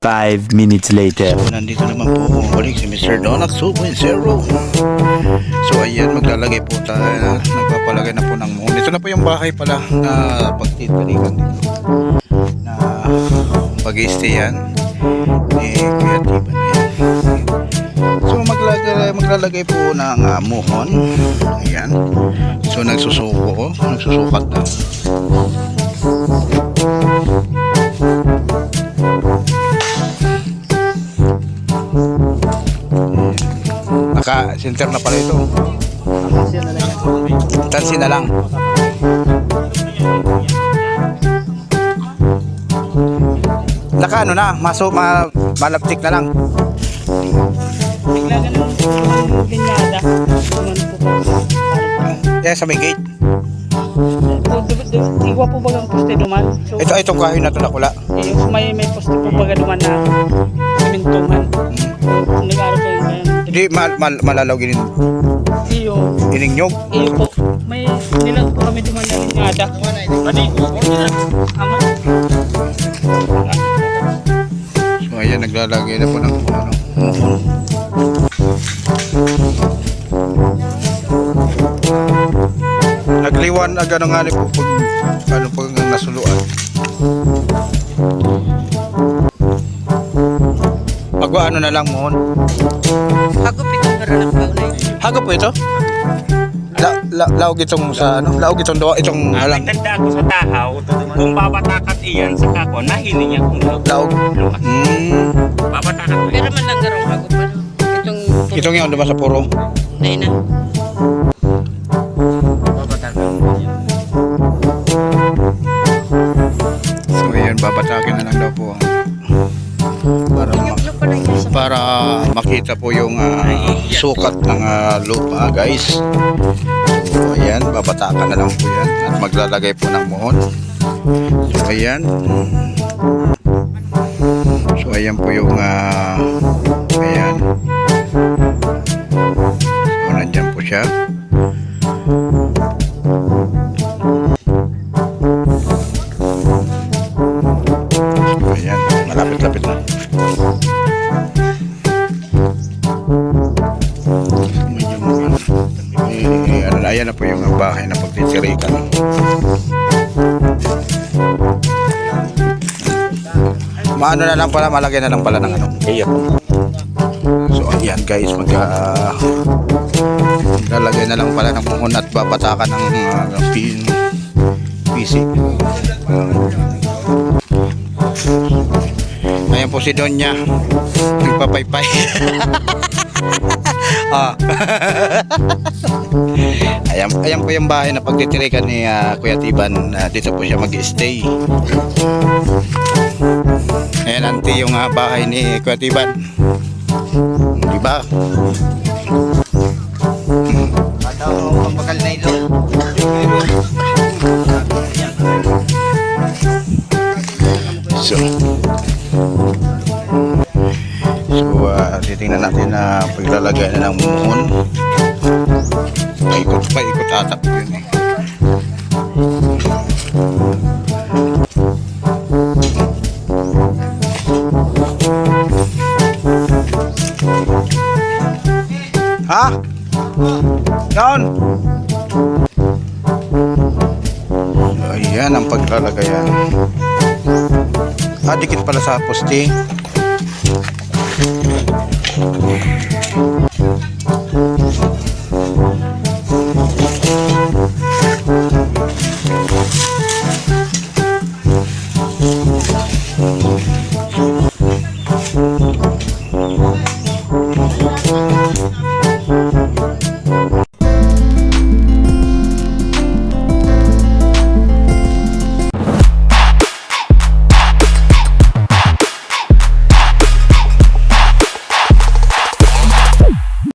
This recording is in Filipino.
Five minutes later. So, nandito naman po bumalik si Mr. Donax 2.0. So, ayan, maglalagay po tayo. Nagpapalagay na po ng moon. Ito na po yung bahay pala na pagtitirikan dito. Na pag-stay yan. Ni Kuya Tiba na yan. So, maglalagay, maglalagay po ng uh, muhon. Ayan. So, nagsusuko ko. Nagsusukat na. Naka-center na pala ito. Tansi na lang. Naka ano na, maso ma, malaptik na lang. Bigla po po. Yan sa may gate. Iwa po bagang poste duman. So, Ito itong kahoy na to nakula. yung may may poste po baga duman na simintuman. Hindi mal, mal, malalaw ginin Iyo, ininyog. iyo po. May nilag po kami duman na linyada. Pati, ama. So ayan naglalagay na po ng ano. Nagliwan agad ano nga ni po pag ano pag nasuluan. Pag ano na lang muhon. Ako pitong pero lang pa unay. Hago po ito? La, la, laog itong sa ano? Laog itong do itong Ah, alang nagtanda ako sa tahaw, kung babatakat iyan sa kako, nahili niya kung laog. lumas. Hmm. Babatakat ko Pero man lang garong ako pa. no? Itong Itong yung diba sa puro. tunay na. Babatakat. So ayan babatakin na lang daw po. Makita po yung ah, sukat ng ah, lupa guys. So ayan babatakan na lang po yan. At maglalagay po ng muhon. So ayan. So ayan po yung ah, ayan. So nandyan po siya Maano na lang pala, malagay na lang pala ng ano. Iya. So ayan guys, mag ah, lalagay na lang pala ng muhon at babatakan ng uh, pin PC. Ayan po si Donya. Nagpapaypay. ah. ayan, ayan po yung bahay na pagtitirikan ni ah, Kuya Tiban. Ah, dito po siya mag-stay. Ayan, ante yung ah, bahay ni Kuya Tiban. Diba? Ataw, kapakal na ilo. So, so uh, titingnan natin na paglalagay na ng muhon. Paikot pa, ikot ata po yun eh. Ha? Doon! So, ayan ang paglalagayan. Ah, dikit pala sa poste.